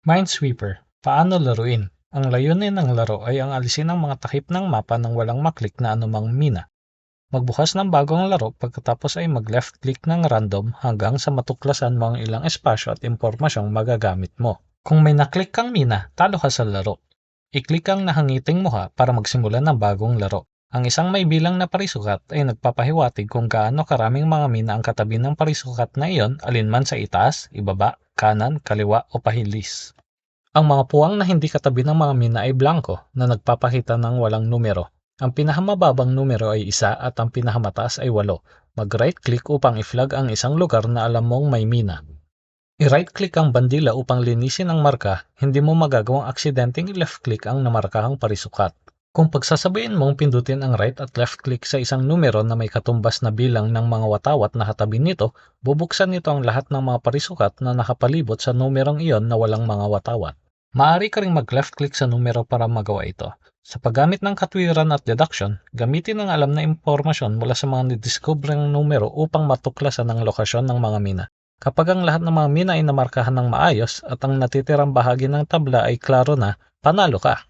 Minesweeper, paano laruin? Ang layunin ng laro ay ang alisin ang mga takip ng mapa nang walang maklik na anumang mina. Magbukas ng bagong laro pagkatapos ay mag-left click ng random hanggang sa matuklasan mo ang ilang espasyo at impormasyong magagamit mo. Kung may naklik kang mina, talo ka sa laro. I-click ang nahangiting muha para magsimula ng bagong laro. Ang isang may bilang na parisukat ay nagpapahiwatig kung gaano karaming mga mina ang katabi ng parisukat na iyon alinman sa itaas, ibaba, kanan, kaliwa o pahilis. Ang mga puwang na hindi katabi ng mga mina ay blanco na nagpapakita ng walang numero. Ang pinakamababang numero ay isa at ang pinakamataas ay walo. Mag-right click upang i-flag ang isang lugar na alam mong may mina. I-right click ang bandila upang linisin ang marka, hindi mo magagawang aksidenteng i-left click ang namarkahang parisukat. Kung pagsasabayin mong pindutin ang right at left click sa isang numero na may katumbas na bilang ng mga watawat na katabi nito, bubuksan nito ang lahat ng mga parisukat na nakapalibot sa numerong iyon na walang mga watawat. Maaari ka ring mag-left click sa numero para magawa ito. Sa paggamit ng katwiran at deduction, gamitin ang alam na impormasyon mula sa mga nidiskubreng numero upang matuklasan ang lokasyon ng mga mina. Kapag ang lahat ng mga mina ay namarkahan ng maayos at ang natitirang bahagi ng tabla ay klaro na, panalo ka.